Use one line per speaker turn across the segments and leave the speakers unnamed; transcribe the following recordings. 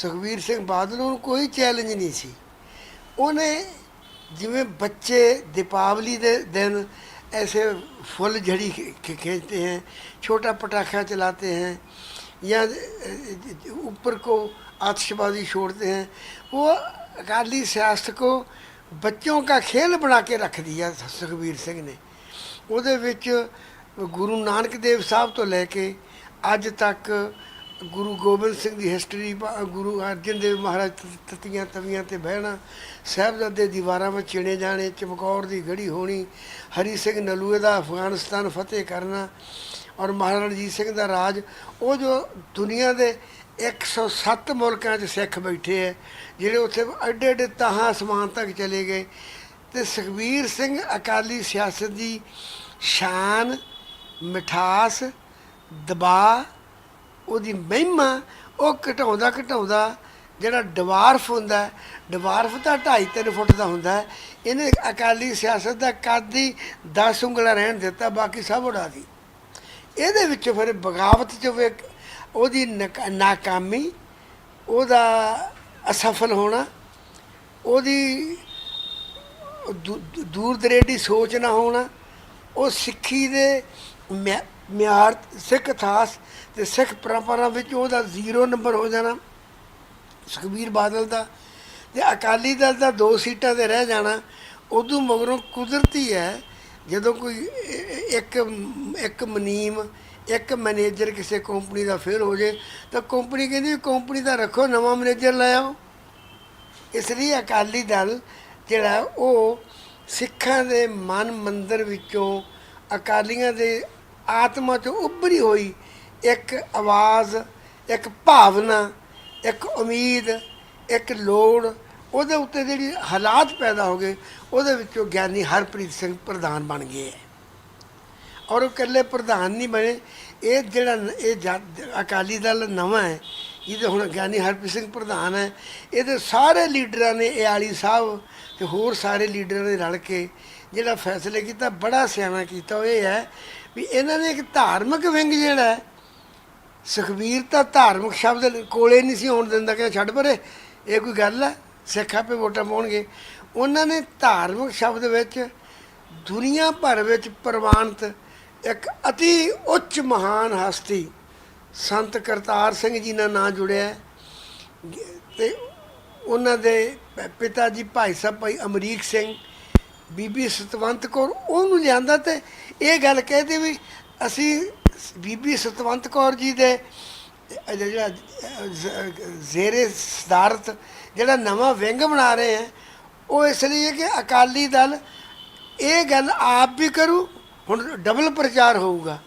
ਸੁਖਬੀਰ ਸਿੰਘ ਬਾਦਲ ਨੂੰ ਕੋਈ ਚੈਲੰਜ ਨਹੀਂ ਸੀ ਉਹਨੇ ਜਿਵੇਂ ਬੱਚੇ ਦੀਪਾਵਲੀ ਦੇ ਦਿਨ ऐसे फुल झड़ी खे- खे- खींचते हैं छोटा पटाखा चलाते हैं या अ, ऊपर को आतिशबाजी छोड़ते हैं वो अकाली सियासत को बच्चों का खेल बना के रख दिया सुखबीर ਸਿੰਘ ਨੇ ਉਹਦੇ ਵਿੱਚ ਗੁਰੂ ਨਾਨਕ ਦੇਵ ਸਾਹਿਬ ਤੋਂ ਲੈ ਕੇ ਅੱਜ ਤੱਕ ਗੁਰੂ ਗੋਬਿੰਦ ਸਿੰਘ ਦੀ ਹਿਸਟਰੀ ਗੁਰੂ ਅਰਜਨ ਦੇਵ ਮਹਾਰਾਜ ਤ- ਤਤੀਆਂ ਤਵੀਆਂ ਤੇ ਬਹਿਣਾ, ਸਾਹਿਬਜ਼ਾਦੇ ਦੀਵਾਰਾਂ ਵਿੱਚ ਚਿਣੇ ਜਾਣੇ, ਚਮਕੌਰ ਦੀ ਗੜੀ ਹੋਣੀ, ਹਰੀ ਸਿੰਘ ਨਲੂਏ ਦਾ ਅਫਗਾਨਿਸਤਾਨ ਫਤਿਹ ਕਰਨਾ ਔਰ ਮਹਾਰਾਜਾ ਰਣਜੀਤ ਸਿੰਘ ਦਾ ਰਾਜ, ਉਹ ਜੋ ਦੁਨੀਆ ਦੇ 107 ਮੁਲਕਾਂ 'ਚ ਸਿੱਖ ਬੈਠੇ ਹੈ ਜਿਹੜੇ ਉੱਥੇ ਐਡੇ ਐਡੇ ਤਾਹਾਂ ਅਸਮਾਨ ਤੱਕ ਚਲੇ ਗਏ ਤੇ ਸੁਖਬੀਰ ਸਿੰਘ ਅਕਾਲੀ ਸਿਆਸਤ ਦੀ ਸ਼ਾਨ, ਮਿਠਾਸ ਦਬਾਅ ਉਹਦੀ ਮਹਿਮਾ, ਉਹ ਘਟਾਉਂਦਾ ਘਟਾਉਂਦਾ ਜਿਹੜਾ ਡਵਾਰਫ ਹੁੰਦਾ, ਡਵਾਰਫ ਤਾਂ 2.5 3 ਫੁੱਟ ਦਾ ਹੁੰਦਾ, ਇਹਨੇ ਅਕਾਲੀ ਸਿਆਸਤ ਦਾ ਕੱਦ ਹੀ 10 ਉਂਗਲਾਂ ਰਹਿਣ ਦਿੱਤਾ, ਬਾਕੀ ਸਭ ਉਡਾ ਦੀ। ਇਹਦੇ ਵਿੱਚ ਫਿਰ ਬਗਾਵਤ ਚ ਵੀ ਉਹਦੀ ਨਾਕਾਮੀ, ਉਹਦਾ ਅਸਫਲ ਹੋਣਾ, ਉਹਦੀ ਦੂ- ਦੂਰ ਦਰੇਡੀ ਸੋਚ ਨਾ ਹੋਣਾ, ਉਹ ਸਿੱਖੀ ਦੇ ਮਿਆ- ਮਿਆਰ, ਸਿੱਖ ਇਤਿਹਾਸ ਤੇ ਸਿੱਖ ਪਰੰਪਰਾ ਵਿੱਚ ਉਹਦਾ ਜ਼ੀਰੋ ਨੰਬਰ ਹੋ ਜਾਣਾ, ਸੁਖਬੀਰ ਬਾਦਲ ਦਾ। ਤੇ ਅਕਾਲੀ ਦਲ ਦਾ ਦੋ ਸੀਟਾਂ ਤੇ ਰਹਿ ਜਾਣਾ ਉਦੋਂ ਮਗਰੋਂ ਕੁਦਰਤੀ ਹੈ, ਜਦੋਂ ਕੋਈ ਇੱਕ ਇੱਕ ਮਨੀਮ, ਇੱਕ ਮੈਨੇਜਰ ਕਿਸੇ ਕੰਪਨੀ ਦਾ ਫੇਲ ਹੋ ਜੇ, ਤਾਂ ਕੰਪਨੀ ਕਹਿੰਦੀ ਕੰਪਨੀ ਦਾ ਰੱਖੋ, ਨਵਾਂ ਮੈਨੇਜਰ ਲੈ ਆਓ। ਇਸ ਲਈ ਅਕਾਲੀ ਦਲ ਜਿਹੜਾ ਉਹ ਸਿੱਖਾਂ ਦੇ ਮਨ ਮੰਦਰ ਵਿੱਚੋਂ ਅਕਾਲੀਆਂ ਦੇ ਆਤਮਾ ਚੋਂ ਉੱਭਰੀ ਹੋਈ ਇੱਕ ਆਵਾਜ਼, ਇੱਕ ਭਾਵਨਾ, ਇੱਕ ਉਮੀਦ, ਇੱਕ ਲੋੜ, ਉਹਦੇ ਉੱਤੇ ਜਿਹੜੀ ਹਾਲਾਤ ਪੈਦਾ ਹੋ ਗਏ, ਉਹਦੇ ਵਿੱਚੋਂ ਗਿਆਨੀ ਹਰਪ੍ਰੀਤ ਸਿੰਘ ਪ੍ਰਧਾਨ ਬਣ ਗਏ। ਹੈ ਔਰ ਉਹ ਇਕੱਲੇ ਪ੍ਰਧਾਨ ਨਹੀਂ ਬਣੇ, ਇਹ ਜਿਹੜਾ ਇਹ ਜਦ- ਅਕਾਲੀ ਦਲ ਨਵਾਂ ਹੈ, ਜਿਹਦੇ ਹੁਣ ਗਿਆਨੀ ਹਰਪ੍ਰੀਤ ਸਿੰਘ ਪ੍ਰਧਾਨ ਹੈ, ਇਹਦੇ ਸਾਰੇ ਲੀਡਰਾਂ ਨੇ, ਇਹ ਆਲੀ ਸਾਹਿਬ ਤੇ ਹੋਰ ਸਾਰੇ ਲੀਡਰਾਂ ਨੇ ਰਲ ਕੇ ਜਿਹੜਾ ਫੈਸਲੇ ਕੀਤਾ, ਬੜਾ ਸਿਆਣਾ ਕੀਤਾ ਉਹ ਇਹ ਹੈ ਵੀ ਇਹਨਾਂ ਨੇ ਇੱਕ ਧਾਰਮਿਕ ਵਿੰਗ ਜਿਹੜਾ ਹੈ, ਸੁਖਬੀਰ ਤਾਂ ਧਾਰਮਿਕ ਸ਼ਬਦ ਕੋਲੇ ਨਹੀਂ ਸੀ ਆਉਣ ਦਿੰਦਾ ਕਿ ਛੱਡ ਪਰੇ, ਇਹ ਕੋਈ ਗੱਲ ਹੈ ਸਿੱਖ ਆਪੇ ਵੋਟਾਂ ਪਾਉਣਗੇ ਉਹਨਾਂ ਨੇ ਧਾਰਮਿਕ ਸ਼ਬਦ ਵਿੱਚ ਦੁਨੀਆ ਭਰ ਵਿੱਚ ਪ੍ਰਵਾਨਿਤ ਇੱਕ ਅਤੀ ਉੱਚ ਮਹਾਨ ਹਸਤੀ, ਸੰਤ ਕਰਤਾਰ ਸਿੰਘ ਜੀ ਨਾਲ ਨਾਂ ਜੁੜਿਆ ਹੈ। ਤੇ ਉਹਨਾਂ ਦੇ ਪਿਤਾ ਜੀ ਭਾਈ ਸਾਹਿਬ ਭਾਈ ਅਮਰੀਕ ਸਿੰਘ ਬੀਬੀ ਸਤਵੰਤ ਕੌਰ ਉਹਨੂੰ ਲਿਆਂਦਾ ਤੇ ਇਹ ਗੱਲ ਕਹਦੇ ਵੀ ਅਸੀਂ ਬੀਬੀ ਸਤਵੰਤ ਕੌਰ ਜੀ ਦੇ ਜਿਹੜਾ ਜ਼ੇਰੇ ਸਦਾਰਤ ਜਿਹੜਾ ਨਵਾਂ ਵਿੰਗ ਬਣਾ ਰਹੇ ਹੈ ਉਹ ਇਸ ਲਈ ਹੈ ਕਿ ਅਕਾਲੀ ਦਲ ਇਹ ਗੱਲ ਆਪ ਵੀ ਕਰੂ, ਹੁਣ ਡਬਲ ਪ੍ਰਚਾਰ ਹੋਊਗਾ।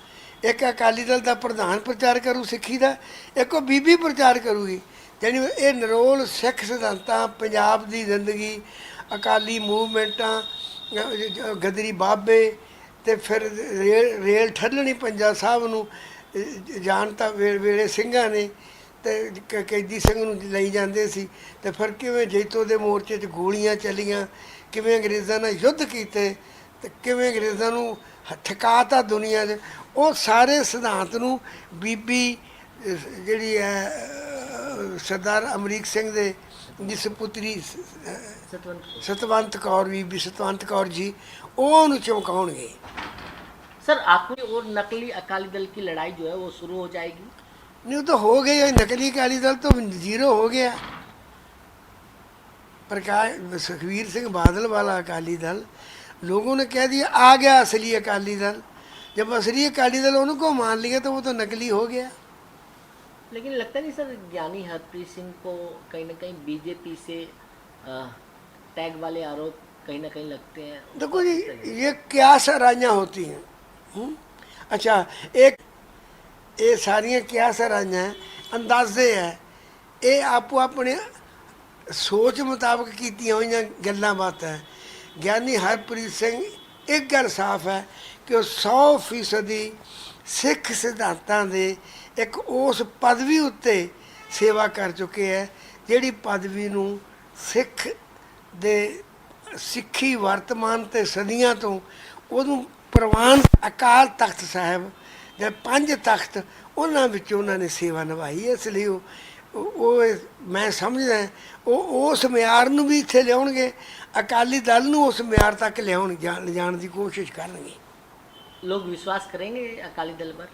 ਇੱਕ ਅਕਾਲੀ ਦਲ ਦਾ ਪ੍ਰਧਾਨ ਪ੍ਰਚਾਰ ਕਰੂ ਸਿੱਖੀ ਦਾ, ਇੱਕ ਉਹ ਬੀਬੀ ਪ੍ਰਚਾਰ ਕਰੂਗੀ। ਜਾਣੀ ਇਹ ਨਰੋਲ ਸਿੱਖ ਸਿਧਾਂਤਾਂ ਪੰਜਾਬ ਦੀ ਜ਼ਿੰਦਗੀ ਅਕਾਲੀ ਮੂਵਮੈਂਟਾਂ ਗਦਰੀ ਬਾਬੇ ਤੇ ਫਿਰ ਰੇਲ ਰੇਲ ਠੱਲਣੀ ਪੰਜਾ ਸਾਹਿਬ ਨੂੰ ਜਾਣ ਤਾਂ ਵੇ- ਵੇਲੇ ਸਿੰਘਾਂ ਨੇ ਤੇ ਕੈਦੀ ਸਿੰਘ ਨੂੰ ਲਈ ਜਾਂਦੇ ਸੀ। ਤੇ ਫਿਰ ਕਿਵੇਂ ਜੈਤੋ ਦੇ ਮੋਰਚੇ 'ਚ ਗੋਲੀਆਂ ਚੱਲੀਆਂ, ਕਿਵੇਂ ਅੰਗਰੇਜ਼ਾਂ ਨਾਲ ਯੁੱਧ ਕੀਤੇ, ਤੇ ਕਿਵੇਂ ਅੰਗਰੇਜ਼ਾਂ ਨੂੰ ਹ- ਠਕਾਤਾ ਦੁਨੀਆ 'ਚ, ਉਹ ਸਾਰੇ ਸਿਧਾਂਤ ਨੂੰ ਬੀਬੀ ਜਿਹੜੀ ਹੈ ਸਰਦਾਰ ਅਮਰੀਕ ਸਿੰਘ ਦੇ ਜਿਸ ਪੁੱਤਰੀ ਸ- ਅਹ,
सतवंत
ਸਤਵੰਤ ਕੌਰ ਬੀਬੀ ਸਤਵੰਤ ਕੌਰ ਜੀ ਉਹ ਉਹਨੂੰ ਚਮਕਾਉਣਗੇ
सर आपकी और नकली अकाली दल की लड़ाई जो है वो शुरू हो जाएगी
नहीं वो तो हो गई है नकली अकाली दल तो जीरो हो गया प्रकाश सुखवीर सिंह बादल वाला अकाली दल लोगों ने कह दिया आ गया असली अकाली दल जब असली अकाली दल उनको मान लिया तो वो तो नकली हो गया
लेकिन लगता नहीं सर ज्ञानी हरप्रीत सिंह को कहीं ना कहीं बीजेपी से अ, टैग वाले आरोप कहीं ना कहीं लगते हैं
देखो जी ये क्या सराइयाँ होती हैं हम्म? अच्छा एक ਇਹ ਸਾਰੀਆਂ ਕਿਆ ਸਰਾਈਆਂ ਹੈ ਅੰਦਾਜ਼ੇ ਹੈ ਇਹ ਆਪੋ ਆਪਣੇ ਸੋਚ ਮੁਤਾਬਕ ਕੀਤੀਆਂ ਹੋਈਆਂ ਗੱਲਾਂ ਬਾਤਾਂ ਹੈ ਗਿਆਨੀ ਹਰਪ੍ਰੀਤ ਸਿੰਘ ਇੱਕ ਗੱਲ ਸਾਫ਼ ਹੈ ਕਿ ਉਹ 100 ਫੀਸਦੀ ਸਿੱਖ ਸਿਧਾਂਤਾਂ ਦੇ ਇੱਕ ਉਸ ਪਦਵੀ ਉੱਤੇ ਸੇਵਾ ਕਰ ਚੁੱਕੇ ਹੈ, ਜਿਹੜੀ ਪਦਵੀ ਨੂੰ ਸਿੱਖ ਦੇ ਸਿੱਖੀ ਵਰਤਮਾਨ ਤੇ ਸਦੀਆਂ ਤੋਂ ਉਹਨੂੰ ਪ੍ਰਵਾਨ ਅਕਾਲ ਤਖਤ ਸਾਹਿਬ ਦੇ ਪੰਜ ਤਖਤ ਉਹਨਾਂ ਵਿੱਚ ਉਹਨਾਂ ਨੇ ਸੇਵਾ ਨਿਭਾਈ ਇਸ ਲਈ ਉਹ ਉਹ ਮੈਂ ਸਮਝਦਾ ਉਹ ਉਸ ਮਿਆਰ ਨੂੰ ਵੀ ਇੱਥੇ ਲਿਆਉਣਗੇ, ਅਕਾਲੀ ਦਲ ਨੂੰ ਉਸ ਮਿਆਰ ਤੱਕ ਲਿਆਉਣ, ਜਾਣ ਦੀ ਕੋਸ਼ਿਸ਼ ਕਰਨਗੇ।
ਲੋਕ ਵਿਸ਼ਵਾਸ ਕਰਨਗੇ ਅਕਾਲੀ ਦਲ ਪਰ?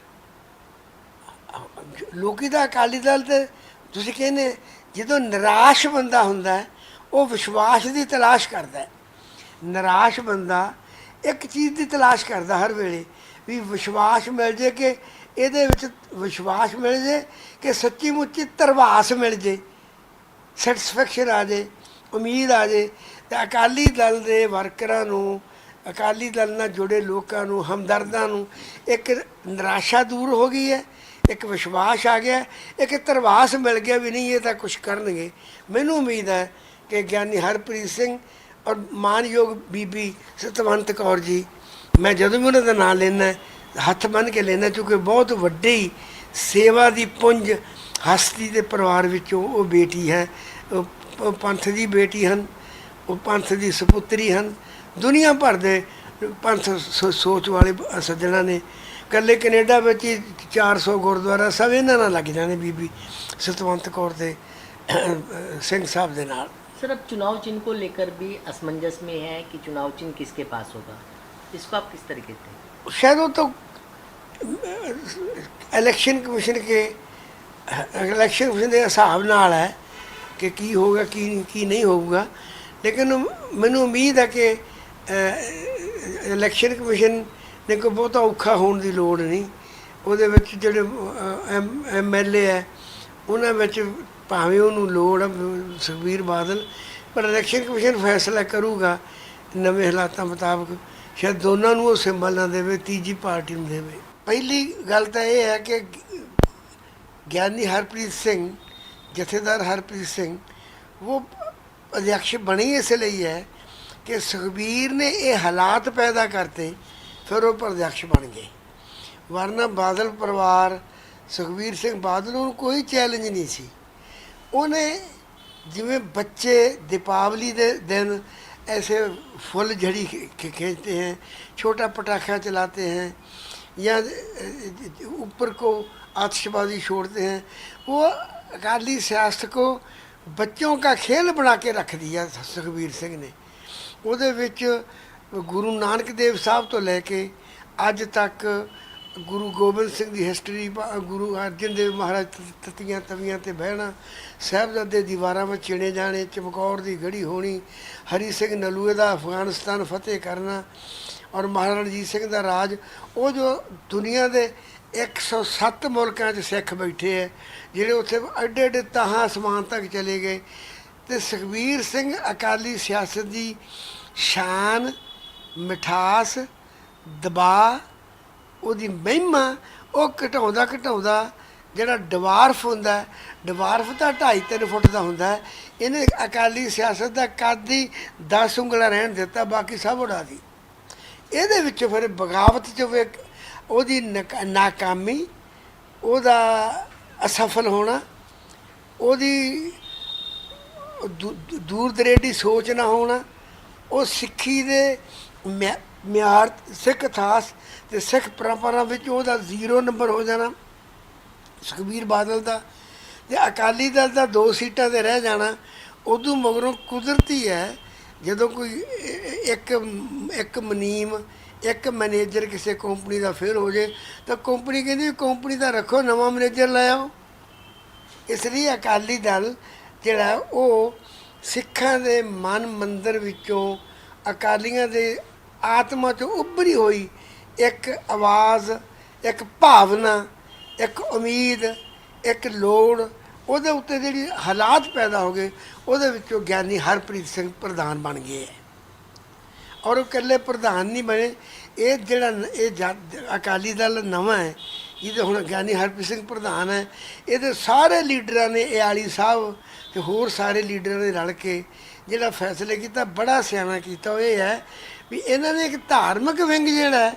ਲੋਕੀ ਦਾ ਅਕਾਲੀ ਦਲ ਤੇ ਤੁਸੀਂ ਕਹਿੰਦੇ, ਜਦੋਂ ਨਿਰਾਸ਼ ਬੰਦਾ ਹੁੰਦਾ ਹੈ, ਉਹ ਵਿਸ਼ਵਾਸ ਦੀ ਤਲਾਸ਼ ਕਰਦਾ ਹੈ। ਨਿਰਾਸ਼ ਬੰਦਾ ਇੱਕ ਚੀਜ਼ ਦੀ ਤਲਾਸ਼ ਕਰਦਾ ਹਰ ਵੇਲੇ, ਵੀ ਵਿਸ਼ਵਾਸ ਮਿਲ ਜੇ ਕਿ ਇਹਦੇ ਵਿੱਚ ਵਿਸ਼ਵਾਸ ਮਿਲ ਜੇ ਕਿ ਸੱਚੀ ਮੁੱਚੀ ਧਰਵਾਸ ਮਿਲ ਜੇ ਸੈਟੀਸਫੈਕਸ਼ਨ ਆ ਜੇ, ਉਮੀਦ ਆ ਜੇ, ਤੇ ਅਕਾਲੀ ਦਲ ਦੇ ਵਰਕਰਾਂ ਨੂੰ, ਅਕਾਲੀ ਦਲ ਨਾਲ ਜੁੜੇ ਲੋਕਾਂ ਨੂੰ, ਹਮਦਰਦਾਂ ਨੂੰ ਇੱਕ ਨਿਰਾਸ਼ਾ ਦੂਰ ਹੋ ਗਈ ਹੈ। ਇੱਕ ਵਿਸ਼ਵਾਸ ਆ ਗਿਆ, ਇੱਕ ਧਰਵਾਸ ਮਿਲ ਗਿਆ ਵੀ ਨਹੀਂ, ਇਹ ਤਾਂ ਕੁਝ ਕਰਨਗੇ। ਮੈਨੂੰ ਉਮੀਦ ਹੈ ਕਿ ਗਿਆਨੀ ਹਰਪ੍ਰੀਤ ਸਿੰਘ ਔਰ ਮਾਨਯੋਗ ਬੀਬੀ ਸਤਵੰਤ ਕੌਰ ਜੀ, ਮੈਂ ਜਦੋਂ ਵੀ ਉਹਨਾਂ ਦਾ ਨਾਮ ਲੈਣਾ ਹੱਥ ਬੰਨ੍ਹ ਕੇ ਲੈਣਾ ਕਿਉਂਕਿ ਬਹੁਤ ਵੱਡੀ ਸੇਵਾ ਦੀ ਪੁੰਜ ਹਸਤੀ ਦੇ ਪਰਿਵਾਰ ਵਿੱਚੋਂ ਉਹ ਬੇਟੀ ਹੈ। ਉਹ ਪੰਥ ਦੀ ਬੇਟੀ ਹਨ, ਉਹ ਪੰਥ ਦੀ ਸੁਪੁੱਤਰੀ ਹਨ। ਦੁਨੀਆ ਭਰ ਦੇ ਪੰਥ ਸੋ- ਸੋਚ ਵਾਲੇ ਬ- ਸੱਜਣਾਂ ਨੇ ਕੱਲੇ ਕੈਨੇਡਾ ਵਿੱਚ ਹੀ 400 ਗੁਰਦੁਆਰਾ ਸਭ ਇਹਨਾਂ ਨਾਲ ਲੱਗ ਜਾਣੇ ਬੀਬੀ ਸਤਵੰਤ ਕੌਰ ਦੇ ਸਿੰਘ ਸਾਹਿਬ ਦੇ ਨਾਲ
सर अब चुनाव चिन्ह को लेकर भी असमंजस में है कि चुनाव चिन्ह किसके पास होगा इसको आप किस तरीके से
शायद वो तो ਇਲੈਕਸ਼ਨ ਕਮਿਸ਼ਨ ਕੇ ਇਲੈਕਸ਼ਨ ਕਮਿਸ਼ਨ ਦੇ ਹਿਸਾਬ ਨਾਲ ਹੈ ਕਿ ਕੀ ਹੋਗਾ ਕੀ ਕੀ ਨਹੀਂ ਹੋਊਗਾ ਲੇਕਿਨ ਮੈਨੂੰ ਉਮੀਦ ਹੈ ਕਿ ਇਲੈਕਸ਼ਨ ਕਮਿਸ਼ਨ ਨੇ ਕੋਈ ਬਹੁਤਾ ਔਖਾ ਹੋਣ ਦੀ ਲੋੜ ਨਹੀਂ। ਉਹਦੇ ਵਿੱਚ ਜਿਹੜੇ ਐਮਐਲਏ ਹੈ, ਉਹਨਾਂ ਵਿੱਚ ਭਾਵੇਂ ਉਹਨੂੰ ਲੋੜ ਹੈ ਸੁਖਬੀਰ ਬਾਦਲ, ਪਰ ਇਲੈਕਸ਼ਨ ਕਮਿਸ਼ਨ ਫੈਸਲਾ ਕਰੂਗਾ ਨਵੇਂ ਹਾਲਾਤਾਂ ਮੁਤਾਬਕ, ਸ਼ਾਇਦ ਦੋਨਾਂ ਨੂੰ ਉਹ ਸਿੰਬਲ ਨਾ ਦੇਵੇ, ਤੀਜੀ ਪਾਰਟੀ ਨੂੰ ਦੇਵੇ। ਪਹਿਲੀ ਗੱਲ ਤਾਂ ਇਹ ਹੈ ਕਿ ਗਿਆਨੀ ਹਰਪ੍ਰੀਤ ਸਿੰਘ, ਜਥੇਦਾਰ ਹਰਪ੍ਰੀਤ ਸਿੰਘ, ਉਹ ਅਧਿਕਸ਼ ਬਣੇ ਇਸ ਲਈ ਹੈ ਕਿ ਸੁਖਬੀਰ ਨੇ ਇਹ ਹਾਲਾਤ ਪੈਦਾ ਕਰਤੇ ਫਿਰ ਉਹ ਪ੍ਰਧਿਅਕਸ਼ ਬਣ ਗਏ ਵਰਨਾ ਬਾਦਲ ਪਰਿਵਾਰ ਸੁਖਬੀਰ ਸਿੰਘ ਬਾਦਲ ਨੂੰ ਕੋਈ ਚੈਲੰਜ ਨਹੀਂ ਸੀ ਉਹਨੇ ਜਿਵੇਂ ਬੱਚੇ ਦੀਪਾਵਲੀ ਦੇ दिन ऐसे फुल झड़ी खे- खींचते हैं छोटा पटाखा चलाते हैं या ऊपर को आतिशबाजी छोड़ते हैं वो अकाली सियासत को बच्चों का खेल बना के रख दिया सुखबीर ਸਿੰਘ ਨੇ ਉਹਦੇ ਵਿੱਚ ਗੁਰੂ ਨਾਨਕ ਦੇਵ ਸਾਹਿਬ ਤੋਂ ਲੈ ਕੇ ਅੱਜ ਤੱਕ ਗੁਰੂ ਗੋਬਿੰਦ ਸਿੰਘ ਦੀ ਹਿਸਟਰੀ ਗੁਰੂ ਅਰਜਨ ਦੇਵ ਮਹਾਰਾਜ ਤ- ਤਤੀਆਂ ਤਵੀਆਂ ਤੇ ਬਹਿਣਾ, ਸਾਹਿਬਜ਼ਾਦੇ ਦੀਵਾਰਾਂ ਵਿੱਚ ਚਿਣੇ ਜਾਣੇ, ਚਮਕੌਰ ਦੀ ਗੜੀ ਹੋਣੀ, ਹਰੀ ਸਿੰਘ ਨਲੂਏ ਦਾ ਅਫਗਾਨਿਸਤਾਨ ਫਤਿਹ ਕਰਨਾ ਔਰ ਮਹਾਰਾਣਾ ਰਣਜੀਤ ਸਿੰਘ ਦਾ ਰਾਜ, ਉਹ ਜੋ ਦੁਨੀਆ ਦੇ 107 ਮੁਲਕਾਂ 'ਚ ਸਿੱਖ ਬੈਠੇ ਹੈ ਜਿਹੜੇ ਉੱਥੇ ਐਡੇ ਐਡੇ ਤਾਹਾਂ ਅਸਮਾਨ ਤੱਕ ਚਲੇ ਗਏ ਤੇ ਸੁਖਬੀਰ ਸਿੰਘ ਅਕਾਲੀ ਸਿਆਸਤ ਦੀ ਸ਼ਾਨ ਮਿਠਾਸ, ਦਬਾ, ਉਹਦੀ ਮਹਿਮਾ, ਉਹ ਘਟਾਉਂਦਾ ਘਟਾਉਂਦਾ ਜਿਹੜਾ ਡਵਾਰਫ ਹੁੰਦਾ ਡਵਾਰਫ ਤਾਂ 2.5 3 ਫੁੱਟ ਦਾ ਹੁੰਦਾ ਇਹਨੇ ਅਕਾਲੀ ਸਿਆਸਤ ਦਾ ਕੱਦ ਹੀ 10 ਉਂਗਲਾਂ ਰਹਿਣ ਦਿੱਤਾ, ਬਾਕੀ ਸਭ ਉਡਾ ਦੀ। ਇਹਦੇ ਵਿੱਚ ਫਿਰ ਬਗਾਵਤ ਚ ਵੀ ਉਹਦੀ ਨਾਕਾਮੀ, ਉਹਦਾ ਅਸਫਲ ਹੋਣਾ, ਉਹਦੀ ਦੂ- ਦੂਰ ਦਰੇਡੀ ਸੋਚ ਨਾ ਹੋਣਾ, ਉਹ ਸਿੱਖੀ ਦੇ ਮਿਆ- ਮਿਆਰ ਸਿੱਖ ਇਤਿਹਾਸ ਤੇ ਸਿੱਖ ਪਰੰਪਰਾ ਵਿੱਚ ਉਹਦਾ ਜ਼ੀਰੋ ਨੰਬਰ ਹੋ ਜਾਣਾ। ਸੁਖਬੀਰ ਬਾਦਲ ਦਾ ਤੇ ਅਕਾਲੀ ਦਲ ਦਾ ਦੋ ਸੀਟਾਂ ਤੇ ਰਹਿ ਜਾਣਾ, ਉਦੋਂ ਮਗਰੋਂ ਕੁਦਰਤੀ ਹੈ, ਜਦੋਂ ਕੋਈ ਇ- ਇੱਕ ਇੱਕ ਮਨੀਮ, ਇੱਕ ਮੈਨੇਜਰ ਕਿਸੇ ਕੰਪਨੀ ਦਾ ਫੇਲ ਹੋ ਜੇ, ਤਾਂ ਕੰਪਨੀ ਕਹਿੰਦੀ ਕੰਪਨੀ ਦਾ ਰੱਖੋ, ਨਵਾਂ ਮੈਨੇਜਰ ਲੈ ਆਓ। ਇਸ ਲਈ ਅਕਾਲੀ ਦਲ ਜਿਹੜਾ ਉਹ ਸਿੱਖਾਂ ਦੇ ਮਨ ਮੰਦਰ ਵਿੱਚੋਂ ਅਕਾਲੀਆਂ ਦੇ ਆਤਮਾ ਤੋਂ ਉੱਭਰੀ ਹੋਈ ਇੱਕ ਆਵਾਜ਼, ਇੱਕ ਭਾਵਨਾ, ਇੱਕ ਉਮੀਦ, ਇੱਕ ਲੋੜ, ਉਹਦੇ ਉੱਤੇ ਜਿਹੜੀ ਹਾਲਾਤ ਪੈਦਾ ਹੋ ਗਏ, ਉਹਦੇ ਵਿੱਚੋਂ ਗਿਆਨੀ ਹਰਪ੍ਰੀਤ ਸਿੰਘ ਪ੍ਰਧਾਨ ਬਣ ਗਏ ਹੈ। ਔਰ ਉਹ ਇਕੱਲੇ ਪ੍ਰਧਾਨ ਨਹੀਂ ਬਣੇ, ਇਹ ਜਿਹੜਾ ਇਹ ਜਦ- ਅਕਾਲੀ ਦਲ ਨਵਾਂ ਹੈ, ਜਿਹਦੇ ਹੁਣ ਗਿਆਨੀ ਹਰਪ੍ਰੀਤ ਸਿੰਘ ਪ੍ਰਧਾਨ ਹੈ, ਇਹਦੇ ਸਾਰੇ ਲੀਡਰਾਂ ਨੇ, ਇਹ ਆਲੀ ਸਾਹਿਬ ਤੇ ਹੋਰ ਸਾਰੇ ਲੀਡਰਾਂ ਨੇ ਰਲ ਕੇ ਜਿਹੜਾ ਫੈਸਲੇ ਕੀਤਾ, ਬੜਾ ਸਿਆਣਾ ਕੀਤਾ ਉਹ ਇਹ ਹੈ ਵੀ ਇਹਨਾਂ ਨੇ ਇੱਕ ਧਾਰਮਿਕ ਵਿੰਗ ਜਿਹੜਾ ਹੈ,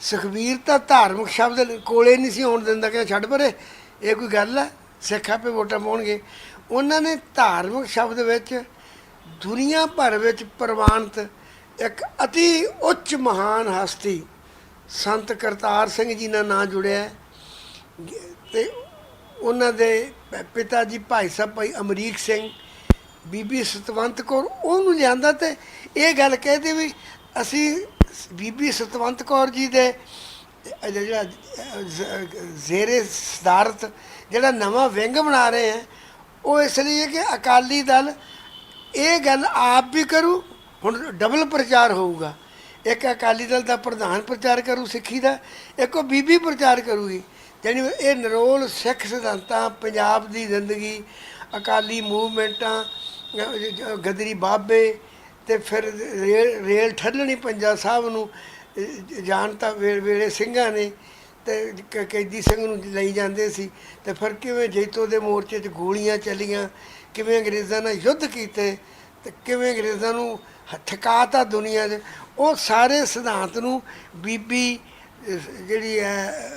ਸੁਖਬੀਰ ਤਾਂ ਧਾਰਮਿਕ ਸ਼ਬਦ ਕੋਲੇ ਨਹੀਂ ਸੀ ਆਉਣ ਦਿੰਦਾ ਕਿ ਛੱਡ ਪਰੇ, ਇਹ ਕੋਈ ਗੱਲ ਹੈ, ਸਿੱਖ ਆਪੇ ਵੋਟਾਂ ਪਾਉਣਗੇ ਉਹਨਾਂ ਨੇ ਧਾਰਮਿਕ ਸ਼ਬਦ ਵਿੱਚ ਦੁਨੀਆ ਭਰ ਵਿੱਚ ਪ੍ਰਵਾਨਿਤ ਇੱਕ ਅਤੀ ਉੱਚ ਮਹਾਨ ਹਸਤੀ, ਸੰਤ ਕਰਤਾਰ ਸਿੰਘ ਜੀ ਨਾਲ ਨਾਂ ਜੁੜਿਆ ਹੈ। ਤੇ ਉਹਨਾਂ ਦੇ ਪਿਤਾ ਜੀ ਭਾਈ ਸਾਹਿਬ ਭਾਈ ਅਮਰੀਕ ਸਿੰਘ ਬੀਬੀ ਸਤਵੰਤ ਕੌਰ, ਉਹਨੂੰ ਲਿਆਂਦਾ ਤੇ ਇਹ ਗੱਲ ਕਹਦੇ ਵੀ ਅਸੀਂ ਬੀਬੀ ਸਤਵੰਤ ਕੌਰ ਜੀ ਦੇ ਜਿਹੜਾ ਜ਼ੇਰੇ ਸਦਾਰਤ ਜਿਹੜਾ ਨਵਾਂ ਵਿੰਗ ਬਣਾ ਰਹੇ ਹੈ, ਉਹ ਇਸ ਲਈ ਹੈ ਕਿ ਅਕਾਲੀ ਦਲ ਇਹ ਗੱਲ ਆਪ ਵੀ ਕਰੂ, ਹੁਣ ਡਬਲ ਪ੍ਰਚਾਰ ਹੋਊਗਾ। ਇੱਕ ਅਕਾਲੀ ਦਲ ਦਾ ਪ੍ਰਧਾਨ ਪ੍ਰਚਾਰ ਕਰੂ ਸਿੱਖੀ ਦਾ, ਇੱਕ ਉਹ ਬੀਬੀ ਪ੍ਰਚਾਰ ਕਰੂਗੀ। ਜਾਣੀ ਇਹ ਨਰੋਲ ਸਿੱਖ ਸਿਧਾਂਤਾਂ ਪੰਜਾਬ ਦੀ ਜ਼ਿੰਦਗੀ ਅਕਾਲੀ ਮੂਵਮੈਂਟਾਂ, ਗਦਰੀ ਬਾਬੇ ਤੇ ਫਿਰ ਰੇਲ ਰੇਲ ਠੱਲਣੀ ਪੰਜਾ ਸਾਹਿਬ ਨੂੰ, ਜਾਣ ਤਾਂ ਵੇ- ਵੇਲੇ ਸਿੰਘਾਂ ਨੇ ਤੇ ਕੈਦੀ ਸਿੰਘ ਨੂੰ ਲਈ ਜਾਂਦੇ ਸੀ। ਤੇ ਫਿਰ ਕਿਵੇਂ ਜੈਤੋ ਦੇ ਮੋਰਚੇ 'ਚ ਗੋਲੀਆਂ ਚੱਲੀਆਂ, ਕਿਵੇਂ ਅੰਗਰੇਜ਼ਾਂ ਨਾਲ ਯੁੱਧ ਕੀਤੇ ਤੇ ਕਿਵੇਂ ਅੰਗਰੇਜ਼ਾਂ ਨੂੰ ਹ- ਠਕਾਤਾ ਦੁਨੀਆ 'ਚ, ਉਹ ਸਾਰੇ ਸਿਧਾਂਤ ਨੂੰ ਬੀਬੀ ਜਿਹੜੀ ਹੈ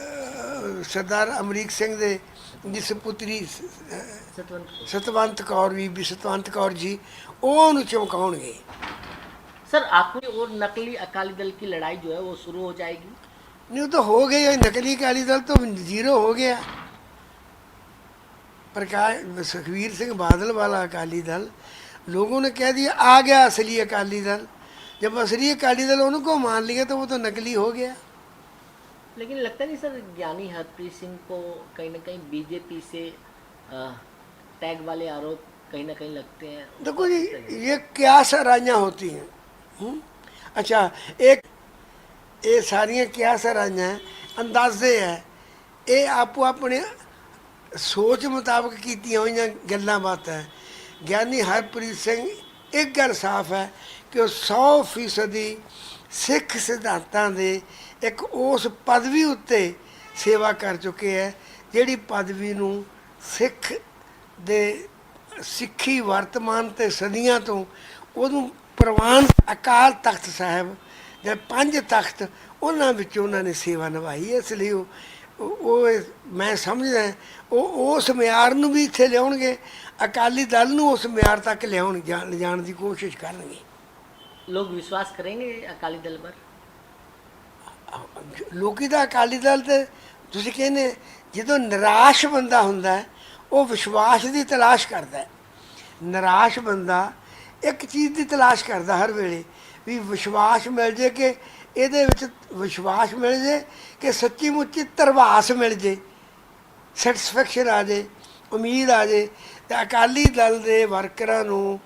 ਸਰਦਾਰ ਅਮਰੀਕ ਸਿੰਘ ਦੇ ਜਿਸ ਪੁੱਤਰੀ ਸ- ਅਹ,
सतवंत
ਸਤਵੰਤ ਕੌਰ ਬੀਬੀ ਸਤਵੰਤ ਕੌਰ ਜੀ ਉਹ ਉਹਨੂੰ ਚਮਕਾਉਣਗੇ
सर आपकी और नकली अकाली दल की लड़ाई जो है वो शुरू हो जाएगी
नहीं वो तो हो गई है नकली अकाली दल तो जीरो हो गया प्रकाश सुखबीर सिंह बादल वाला अकाली दल लोगों ने कह दिया आ गया असली अकाली दल जब असली अकाली दल उनको मान लिया तो वो तो नकली हो गया
लेकिन लगता नहीं सर ज्ञानी हरप्रीत सिंह को कहीं ना कहीं बीजेपी से अ, टैग वाले आरोप कहीं ना कहीं लगते हैं
देखो जी ये क्या सराइयाँ होती हैं हम्म? अच्छा एक ਇਹ ਸਾਰੀਆਂ ਕਿਆ ਸਰਾਈਆਂ ਹੈ ਅੰਦਾਜ਼ੇ ਹੈ ਇਹ ਆਪੋ ਆਪਣੇ ਸੋਚ ਮੁਤਾਬਕ ਕੀਤੀਆਂ ਹੋਈਆਂ ਗੱਲਾਂ ਬਾਤਾਂ ਹੈ ਗਿਆਨੀ ਹਰਪ੍ਰੀਤ ਸਿੰਘ ਇੱਕ ਗੱਲ ਸਾਫ਼ ਹੈ ਕਿ ਉਹ 100 ਫੀਸਦੀ ਸਿੱਖ ਸਿਧਾਂਤਾਂ ਦੇ ਇੱਕ ਉਸ ਪਦਵੀ ਉੱਤੇ ਸੇਵਾ ਕਰ ਚੁੱਕੇ ਹੈ, ਜਿਹੜੀ ਪਦਵੀ ਨੂੰ ਸਿੱਖ ਦੇ ਸਿੱਖੀ ਵਰਤਮਾਨ ਤੇ ਸਦੀਆਂ ਤੋਂ ਉਹਨੂੰ ਪ੍ਰਵਾਨ ਅਕਾਲ ਤਖਤ ਸਾਹਿਬ ਜਾਂ ਪੰਜ ਤਖਤ ਉਹਨਾਂ ਵਿੱਚੋਂ ਉਹਨਾਂ ਨੇ ਸੇਵਾ ਨਿਭਾਈ ਇਸ ਲਈ ਉਹ, ਉਹ- ਮੈਂ ਸਮਝਦਾ ਉਹ ਉਸ ਮਿਆਰ ਨੂੰ ਵੀ ਇੱਥੇ ਲਿਆਉਣਗੇ, ਅਕਾਲੀ ਦਲ ਨੂੰ ਉਸ ਮਿਆਰ ਤੱਕ ਲਿਆਉਣ ਜਾ- ਲਿਜਾਣ ਦੀ ਕੋਸ਼ਿਸ਼ ਕਰਨਗੇ।
ਲੋਕ ਵਿਸ਼ਵਾਸ ਕਰਨਗੇ ਅਕਾਲੀ ਦਲ ਪਰ
ਲੋਕੀ ਦਾ ਅਕਾਲੀ ਦਲ ਤੇ ਤੁਸੀਂ ਕਹਿੰਦੇ ਜਦੋਂ ਨਿਰਾਸ਼ ਬੰਦਾ ਹੁੰਦਾ ਉਹ ਵਿਸ਼ਵਾਸ ਦੀ ਤਲਾਸ਼ ਕਰਦਾ ਨਿਰਾਸ਼ ਬੰਦਾ ਇੱਕ ਚੀਜ਼ ਦੀ ਤਲਾਸ਼ ਕਰਦਾ ਹਰ ਵੇਲੇ ਵੀ ਵਿਸ਼ਵਾਸ ਮਿਲ ਜੇ ਕਿ ਇਹਦੇ ਵਿੱਚ ਵਿਸ਼ਵਾਸ ਮਿਲ ਜੇ ਕਿ ਸੱਚੀ ਮੁੱਚੀ ਤਰਵਾਸ ਮਿਲ ਜੇ ਸੈਟੀਸਫੈਕਸ਼ਨ ਆ ਜੇ ਉਮੀਦ ਆ ਜੇ ਤਾਂ ਅਕਾਲੀ ਦਲ ਦੇ ਵਰਕਰਾਂ ਨੂੰ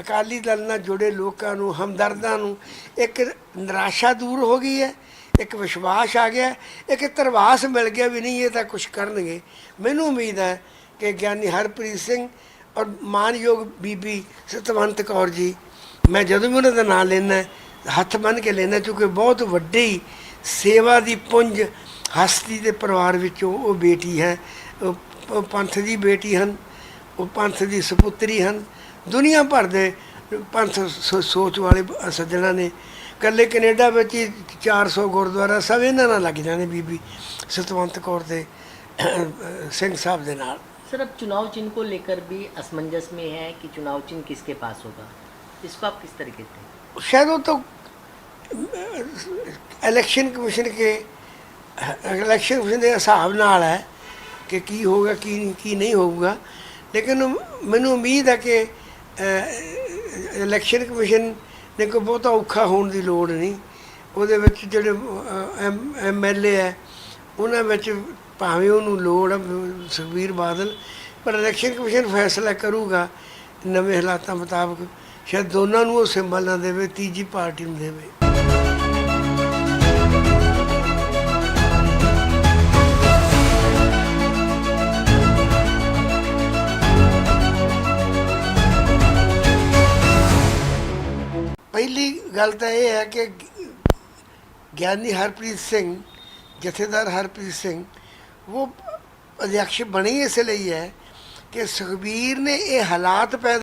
ਅਕਾਲੀ ਦਲ ਨਾਲ ਜੁੜੇ ਲੋਕਾਂ ਨੂੰ, ਹਮਦਰਦਾਂ ਨੂੰ ਇੱਕ ਨਿਰਾਸ਼ਾ ਦੂਰ ਹੋ ਗਈ ਹੈ, ਇੱਕ ਵਿਸ਼ਵਾਸ ਆ ਗਿਆ, ਇੱਕ ਧਰਵਾਸ ਮਿਲ ਗਿਆ ਵੀ ਨਹੀਂ, ਇਹ ਤਾਂ ਕੁਝ ਕਰਨਗੇ। ਮੈਨੂੰ ਉਮੀਦ ਹੈ ਕਿ ਗਿਆਨੀ ਹਰਪ੍ਰੀਤ ਸਿੰਘ ਔਰ ਮਾਨਯੋਗ ਬੀਬੀ ਸਤਵੰਤ ਕੌਰ ਜੀ, ਮੈਂ ਜਦੋਂ ਵੀ ਉਹਨਾਂ ਦਾ ਨਾਮ ਲੈਣਾ ਹੱਥ ਬੰਨ੍ਹ ਕੇ ਲੈਣਾ ਕਿਉਂਕਿ ਬਹੁਤ ਵੱਡੀ ਸੇਵਾ ਦੀ ਪੁੰਜ ਹਸਤੀ ਦੇ ਪਰਿਵਾਰ ਵਿੱਚੋਂ ਉਹ ਬੇਟੀ ਹੈ। ਉਹ ਪੰਥ ਦੀ ਬੇਟੀ ਹਨ, ਉਹ ਪੰਥ ਦੀ ਸੁਪੁੱਤਰੀ ਹਨ ਦੁਨੀਆ ਭਰ ਦੇ ਪੰਥ ਸੋ- ਸੋਚ ਵਾਲੇ ਬ- ਸੱਜਣਾਂ ਨੇ ਕੱਲੇ ਕੈਨੇਡਾ ਵਿੱਚ ਹੀ 400 ਗੁਰਦੁਆਰਾ ਸਭ ਇਹਨਾਂ ਨਾਲ ਲੱਗ ਜਾਣੇ ਬੀਬੀ ਸਤਵੰਤ ਕੌਰ ਦੇ ਸਿੰਘ ਸਾਹਿਬ ਦੇ ਨਾਲ
सर अब चुनाव चिन्ह को लेकर भी असमंजस में है कि चुनाव चिन्ह किसके पास होगा इसको आप किस तरीके से
शायद वो तो ਇਲੈਕਸ਼ਨ ਕਮਿਸ਼ਨ ਕੇ ਇਲੈਕਸ਼ਨ ਕਮਿਸ਼ਨ ਦੇ ਹਿਸਾਬ ਨਾਲ ਹੈ ਕਿ ਕੀ ਹੋਗਾ ਕੀ ਕੀ ਨਹੀਂ ਹੋਊਗਾ ਲੇਕਿਨ ਮੈਨੂੰ ਉਮੀਦ ਹੈ ਕਿ ਇਲੈਕਸ਼ਨ ਕਮਿਸ਼ਨ ਨੇ ਕੋਈ ਬਹੁਤਾ ਔਖਾ ਹੋਣ ਦੀ ਲੋੜ ਨਹੀਂ। ਉਹਦੇ ਵਿੱਚ ਜਿਹੜੇ ਐਮਐਲਏ ਹੈ, ਉਹਨਾਂ ਵਿੱਚ ਭਾਵੇਂ ਉਹਨੂੰ ਲੋੜ ਹੈ ਸੁਖਬੀਰ ਬਾਦਲ, ਪਰ ਇਲੈਕਸ਼ਨ ਕਮਿਸ਼ਨ ਫੈਸਲਾ ਕਰੂਗਾ, ਨਵੇਂ ਹਾਲਾਤਾਂ ਮੁਤਾਬਕ। ਸ਼ਾਇਦ ਦੋਨਾਂ ਨੂੰ ਉਹ ਸਿੰਬਲ ਨਾ ਦੇਵੇ, ਤੀਜੀ ਪਾਰਟੀ ਨੂੰ ਦੇਵੇ। ਪਹਿਲੀ ਗੱਲ ਤਾਂ ਇਹ ਹੈ ਕਿ ਗਿਆਨੀ ਹਰਪ੍ਰੀਤ ਸਿੰਘ, ਜਥੇਦਾਰ ਹਰਪ੍ਰੀਤ ਸਿੰਘ, ਉਹ ਅਧਿਅਕਸ਼ ਬਣੇ ਇਸ ਲਈ ਹੈ ਕਿ ਸੁਖਬੀਰ ਨੇ ਇਹ ਹਾਲਾਤ ਪੈਦਾ